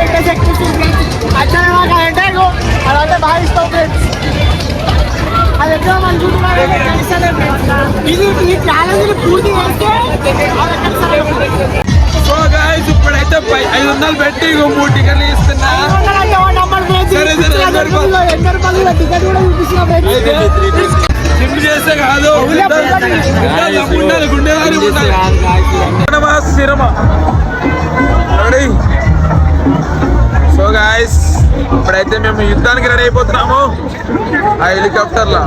పెట్టేసి ఎక్కిస్తుంది ఫ్రెండ్స్ అచ్చనమా కాదంటే అదంతా భావిస్తాం ఫ్రెండ్స్ అది ఎక్కడ మనం చూస్తున్నారు కలిసే ఫ్రెండ్స్ ఇది ఈ ఛాలెంజ్ని పూర్తి చేస్తే ఇప్పుడైతే ఐదు వందలు పెట్టి మూడు టికెట్లు ఇస్తున్నా. చేస్తే కాదు. ఉండాలి గుండె సిరమ ఇప్పుడైతే మేము యుద్ధానికి రెడీ అయిపోతున్నాము. ఆ హెలికాప్టర్లో.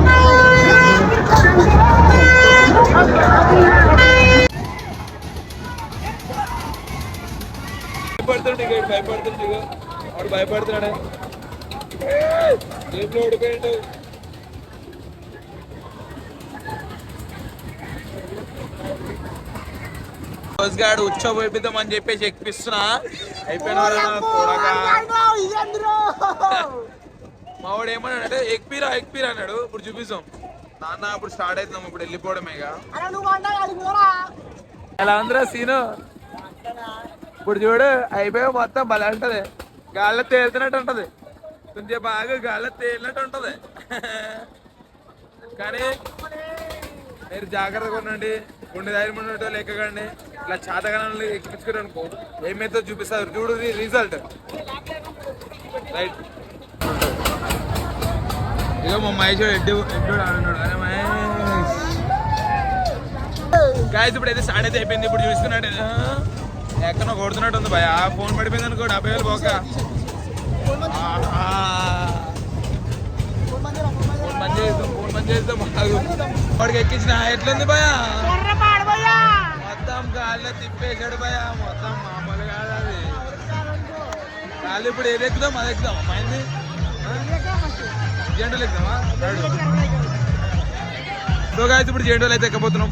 భయపడుతుండే ఇక భయపడుతుండే వాడు భయపడుతున్నాడే. జేబులో ఓడిపోయాడు. బస్ గాడు ఉచ్చ పోయిద్దామని చెప్పేసి ఎక్కిస్తున్నా. అయిపోయిన వాళ్ళు చూడగా మా వాడు ఏమన్నాడు అంటే ఎక్పిరా ఎక్పిరా అన్నాడు. ఇప్పుడు చూపిస్తాం. నాన్న ఇప్పుడు స్టార్ట్ అవుతున్నాం ఇప్పుడు వెళ్ళిపోవడమేగా ఎలా ఉందిరా సీను? ఇప్పుడు చూడు అయిపోయి మొత్తం బల ఉంటది. గాల్లో తేలుతున్నట్టు ఉంటది. కొంచెం బాగా గాల్లో తేలినట్టు ఉంటది. కానీ మీరు జాగ్రత్తగా ఉండండి. గుండె ధైర్యం ఉన్నట్టు లెక్కకండి. ఇట్లా చాతగానే ఎక్కించుకుని అనుకో. ఏమైతే చూపిస్తారు? చూడు రిజల్ట్. రైట్. ఇక మా మహేష్ ఎడ్డు ఎడ్డు ఆడున్నాడు అరే మహేష్. గాయస్ ఇప్పుడు అయితే స్టార్ట్ అయితే అయిపోయింది. ఇప్పుడు చూసుకున్నాడు ఎక్కడో కొడుతున్నట్టు ఉంది భయ ఫోన్ పడిపోయింది అనుకో డెబ్బై వేలు పోక. బంద్ చేస్తాం ఆగు. వాడికి ఎక్కించిన ఎట్లుంది భయ మొత్తం గాల్లో తిప్పేశాడు భయ మొత్తం మామూలు కాదు అది. గాలి ఇప్పుడు ఏది ఎక్కుదాం అది ఎక్కుదాం. మైంది జెండలు ఎక్కుదామా? సో ఇప్పుడు జెండలు అయితే ఎక్కబోతున్నాం?